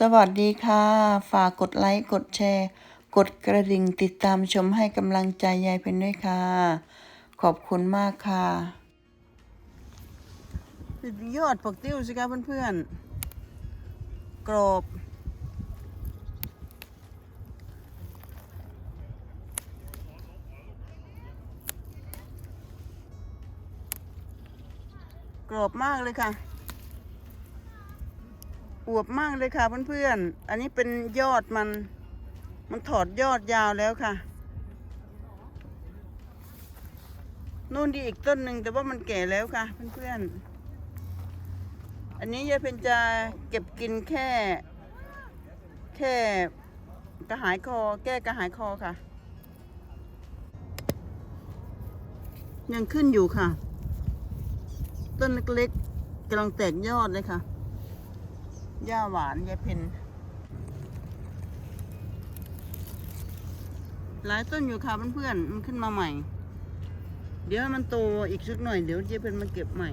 สวัสดีค่ะ ฝากกดไลค์ กดแชร์ กดกระดิ่งติดตามชมให้กำลังใจยายเพนด้วยค่ะ ขอบคุณมากค่ะยอดผักติ้วสิคะเพื่อนๆ กรอบกรอบมากเลยค่ะ อวบมากเลยค่ะเพื่อนๆ อันนี้เป็นยอดมัน มันถอดยอดยาวแล้วค่ะ นู่นดีอีกต้นหนึ่งแต่ว่ามันแก่แล้วค่ะเพื่อนๆ อันนี้ยายเพนจะเก็บกินแค่ แค่กระหายคอ แก้กระหายคอค่ะ ยังขึ้นอยู่ค่ะ ต้นเล็กๆกำลังแตกยอดเลยค่ะ หญ้าหวานยายเพนหลายต้นอยู่ค่ะเพื่อนๆมันขึ้นมาใหม่ เดี๋ยวมันโตอีกสักหน่อยเดี๋ยวยายเพนมาเก็บใหม่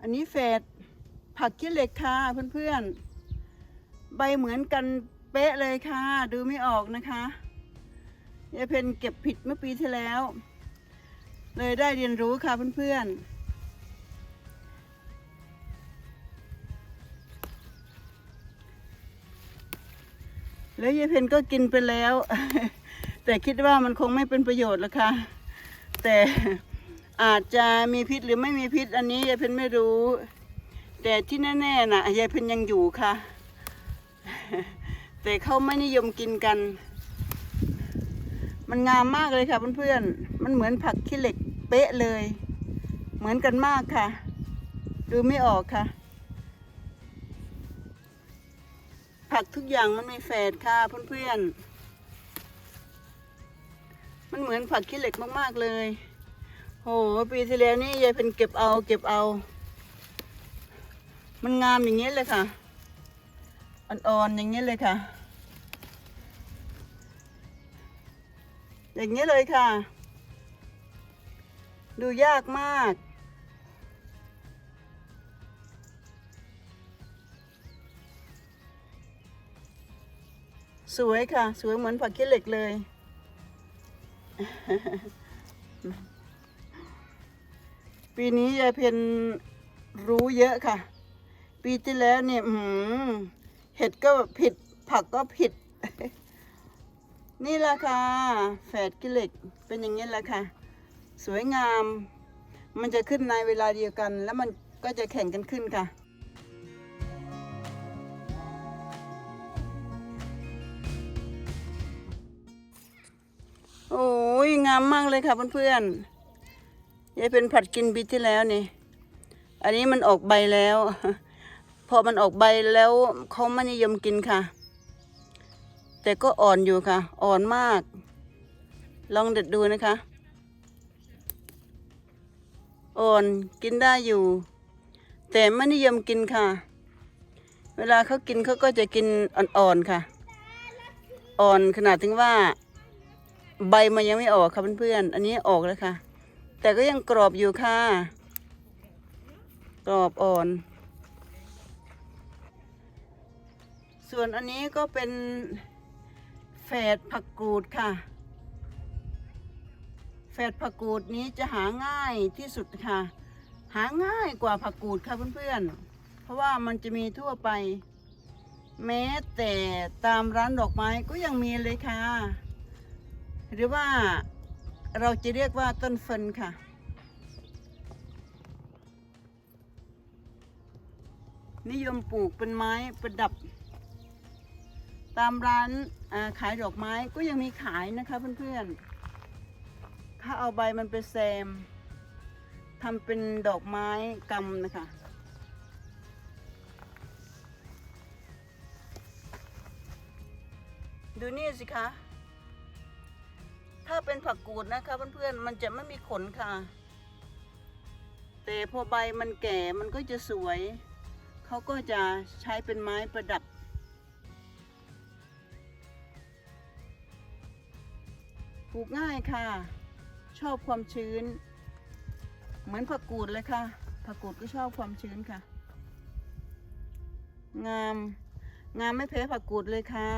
อันนี้แฝดผักขี้เหล็กค่ะเพื่อนๆ ใบเหมือนกันเป๊ะเลยค่ะ ดูไม่ออกนะคะยายเพนเก็บผิดเมื่อปีที่แล้ว เลยได้เรียนรู้ค่ะเพื่อนๆ แล้วยายเพนก็กินไปแล้ว แต่คิดว่ามันคงไม่เป็นประโยชน์หรอกค่ะ แต่อาจจะมีพิษหรือไม่มีพิษอันนี้ยายเพนไม่รู้ แต่ที่แน่ๆนะยายเพนยังอยู่ค่ะ แต่เขาไม่นิยมกินกัน มันงามมากเลยค่ะเพื่อนๆมันเหมือนผักขี้เหล็กเป๊ะเลย เหมือนกันมากค่ะ ดูไม่ออกค่ะ ผักทุกอย่างมันมีแฝดค่ะเพื่อนๆ มันเหมือนผักขี้เหล็กมากๆเลย โหปีที่แล้วนี่ยายเป็นเก็บเอาเก็บเอา มันงามอย่างเงี้เลยค่ะ อ่อนๆอย่างเงี้เลยค่ะ อย่างเงี้เลยค่ะ ดูยากมาก สวยค่ะ สวยเหมือนผักขี้เหล็กเลย ปีนี้ยายเพนรู้เยอะค่ะ ปีที่แล้วเนี่ยเห็ดก็ผิด ผักก็ผิด นี่แหละค่ะ แฝดกิเหล็กเป็นอย่างนี้แหละค่ะ สวยงาม มันจะขึ้นในเวลาเดียวกัน แล้วมันก็จะแข่งกันขึ้นค่ะ ยงามมากเลยค่ะเพื่อนๆยายเป็นผัดกินปีที่แล้วนี่ อันนี้มันออกใบแล้ว พอมันออกใบแล้วเขาไม่นิยมกินค่ะ แต่ก็อ่อนอยู่ค่ะ อ่อนมาก ลองเด็ดดูนะคะ อ่อนกินได้อยู่ แต่ไม่นิยมกินค่ะ เวลาเขากินเขาก็จะกินอ่อนๆค่ะ อ่อนขนาดถึงว่า ใบมันยังไม่ออกค่ะเพื่อนๆอันนี้ออกแล้วค่ะ แต่ก็ยังกรอบอยู่ค่ะ กรอบอ่อน ส่วนอันนี้ก็เป็นแฝดผักกูดค่ะ แฝดผักกูดนี้จะหาง่ายที่สุดค่ะ หาง่ายกว่าผักกูดค่ะเพื่อนๆ เพราะว่ามันจะมีทั่วไป แม้แต่ตามร้านดอกไม้ก็ยังมีเลยค่ะ หรือว่าเราจะเรียกว่าต้นเฟินค่ะ นิยมปลูกเป็นไม้ประดับ ตามร้านาขายดอกไม้ก็ยังมีขายนะคะเพื่อนๆ ถ้าเอาใบมันไปแซมทำเป็นดอกไม้กำนะคะดูนี่สิคะ ถ้าเป็นผักกูดนะคะเพื่อนๆมันจะไม่มีขนค่ะ แต่พอใบมันแก่มันก็จะสวย เขาก็จะใช้เป็นไม้ประดับ ปลูกง่ายค่ะ ชอบความชื้น เหมือนผักกูดเลยค่ะ ผักกูดก็ชอบความชื้นค่ะ งาม งามไม่แพ้ผักกูดเลยค่ะ